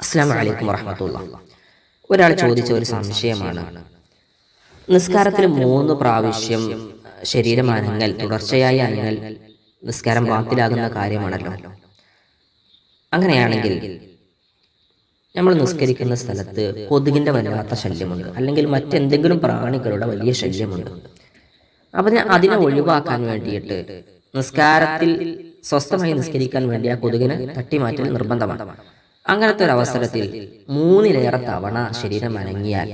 അസ്സാം വലൈക്കും വറഹമത്തുള്ള. ഒരാൾ ചോദിച്ച ഒരു സംശയമാണ്. നിസ്കാരത്തിൽ മൂന്ന് പ്രാവശ്യം ശരീരം അനങ്ങൽ തുടർച്ചയായി അനങ്ങൽ നിസ്കാരം ബാത്തിലാകുന്ന കാര്യമാണല്ലോ. അങ്ങനെയാണെങ്കിൽ നമ്മൾ നിസ്കരിക്കുന്ന സ്ഥലത്ത് കൊതുകിന്റെ വല്ലാത്ത ശല്യമുണ്ട്. അല്ലെങ്കിൽ മറ്റെന്തെങ്കിലും പ്രാണികളുടെ വലിയ ശല്യമുണ്ട്. അപ്പം ഞാൻ അതിനെ ഒഴിവാക്കാൻ വേണ്ടിയിട്ട് നിസ്കാരത്തിൽ സ്വസ്ഥമായി നിസ്കരിക്കാൻ വേണ്ടി ആ കൊതുകിനെ തട്ടിമാറ്റൽ നിർബന്ധമാണ്. അങ്ങനത്തെ ഒരു അവസരത്തിൽ മൂന്നിലേറെ തവണ ശരീരം അനങ്ങിയാൽ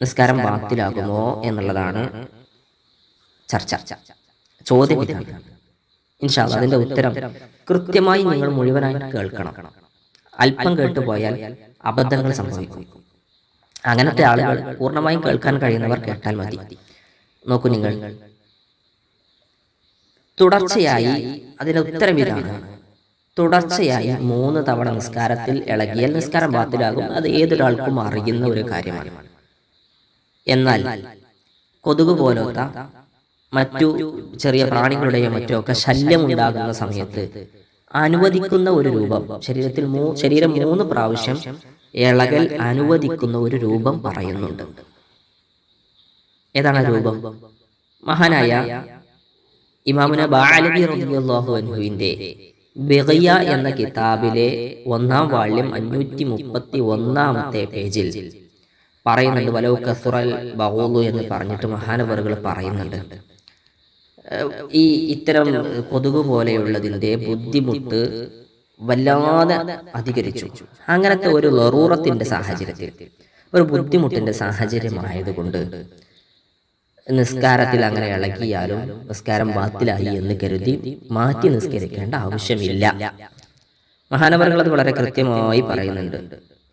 നിസ്കാരം ബാത്തിലാകുമോ എന്നുള്ളതാണ് ചർച്ച. ചോദ്യം ഇതാണ് ഇൻഷാല്ല അതിന്റെ ഉത്തരം കൃത്യമായി നിങ്ങൾ മുഴുവനായി കേൾക്കണം. അല്പം കേട്ടുപോയാൽ അബദ്ധങ്ങൾ സംഭവിക്കും. അങ്ങനത്തെ ആളുകൾ പൂർണമായും കേൾക്കാൻ കഴിയുന്നവർ കേട്ടാൽ മതി. നോക്കൂ നിങ്ങൾ. തുടർച്ചയായി അതിന് ഉത്തരം ഇതാണ് തുടർച്ചയായി മൂന്ന് തവണ നിസ്കാരത്തിൽ ഇളകിയാൽ നിസ്കാരം ബാത്തിലാകും. അത് ഏതൊരാൾക്കും അറിയുന്ന ഒരു കാര്യമാണ്. എന്നാൽ കൊതുക് പോലത്തെ മറ്റു ചെറിയ പ്രാണികളുടെയോ മറ്റോ ഒക്കെ ശല്യം ഉണ്ടാകുന്ന സമയത്ത് അനുവദിക്കുന്ന ഒരു രൂപം ശരീരത്തിൽ മൂ ശരീരം മൂന്ന് പ്രാവശ്യം ഇളകൽ അനുവദിക്കുന്ന ഒരു രൂപം പറയുന്നുണ്ട്. ഏതാണ് രൂപം? മഹാനായ ഇമാമുന ബാലബി റളിയല്ലാഹു അൻഹുവിന്റെ ബിഗിയ എന്ന കിതാബിലെ ഒന്നാം വാള്യം അഞ്ഞൂറ്റി മുപ്പത്തി ഒന്നാമത്തെ പേജിൽ പറയുന്നുണ്ട് വലോ കസുറൽ ബഹൂലു എന്ന് പറഞ്ഞിട്ട് മഹാനവറുകൾ പറയുന്നുണ്ട്. ഈ ഇത്തരം കൊതുക് പോലെയുള്ളതിന്റെ ബുദ്ധിമുട്ട് വല്ലാതെ അധികരിച്ചു. അങ്ങനത്തെ ഒരു ലറൂറത്തിന്റെ സാഹചര്യത്തിൽ ഒരു ബുദ്ധിമുട്ടിന്റെ സാഹചര്യമായതുകൊണ്ട് നിസ്കാരത്തിൽ അങ്ങനെ ഇളകിയാലും നിസ്കാരം ബാത്തിലായി എന്ന് കരുതി മാറ്റി നിസ്കരിക്കേണ്ട ആവശ്യമില്ല. മഹാനവറുകൾ അത് വളരെ കൃത്യമായി പറയുന്നുണ്ട്.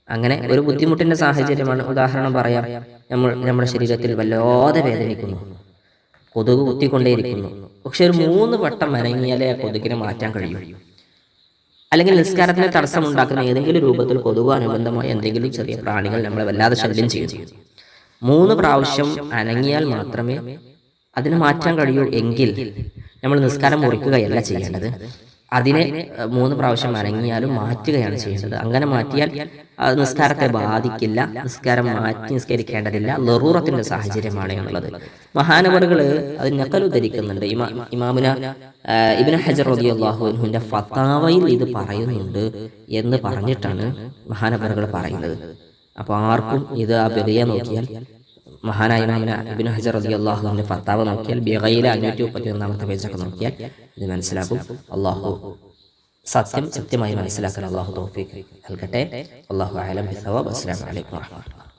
അങ്ങനെ ഒരു ബുദ്ധിമുട്ടിന്റെ സാഹചര്യമാണ് ഉദാഹരണം പറയാം. നമ്മൾ നമ്മുടെ ശരീരത്തിൽ വല്ലാതെ വേദനിക്കുന്നു. കൊതുക് കുത്തിക്കൊണ്ടേയിരിക്കുന്നു പക്ഷെ ഒരു മൂന്ന് വട്ടം അനങ്ങിയാലേ ആ കൊതുകിനെ മാറ്റാൻ കഴിയും. അല്ലെങ്കിൽ നിസ്കാരത്തിന് തടസ്സമുണ്ടാക്കുന്ന ഏതെങ്കിലും രൂപത്തിൽ കൊതുക് അനുബന്ധമായ എന്തെങ്കിലും ചെറിയ പ്രാണികൾ നമ്മളെ വല്ലാതെ ശല്യം ചെയ്യും. മൂന്ന് പ്രാവശ്യം അനങ്ങിയാൽ മാത്രമേ അതിനെ മാറ്റാൻ കഴിയൂ എങ്കിൽ നമ്മൾ നിസ്കാരം മുറിക്കുകയല്ല ചെയ്യേണ്ടത്. അതിനെ മൂന്ന് പ്രാവശ്യം അനങ്ങിയാലും മാറ്റുകയാണ് ചെയ്യേണ്ടത്. അങ്ങനെ മാറ്റിയാൽ നിസ്കാരത്തെ ബാധിക്കില്ല നിസ്കാരം മാറ്റി നിസ്കരിക്കേണ്ടതില്ല. ലറൂറത്തിന്റെ സാഹചര്യമാണ് എന്നുള്ളത്. മഹാനവറുകൾ അത് നക്കൽ ഉദ്ധരിക്കുന്നുണ്ട്. ഇമാ ഇമാമുന ഇബ്നു ഹജർ അൻഹുവിന്റെ ഫത്താവയിൽ ഇത് പറയുന്നുണ്ട് എന്ന് പറഞ്ഞിട്ടാണ് മഹാനവറുകൾ പറയുന്നത്. അപ്പോൾ ആർക്കും ഇത് ആ ബിറിയ നോക്കിയാൽ മഹാനായ ഇമാമിന ഇബ്നു ഹജർ റളിയല്ലാഹു അൻഹുവിന്റെ ഫത്താവ നോക്കിയാൽ ബിഗയിലെ അഞ്ഞൂറ്റി മുപ്പത്തി ഒന്നാമത്തെ പേജൊക്കെ നോക്കിയാൽ ഇത് മനസ്സിലാക്കും. അള്ളാഹു സത്യം സത്യമായി മനസ്സിലാക്കാൻ അള്ളാഹു തൗഫീഖ് നൽകട്ടെ. അള്ളാഹു അലം ബിസവാബ്. അസ്സലാമു അലൈക്കും വറഹ്മത്തുള്ളാഹി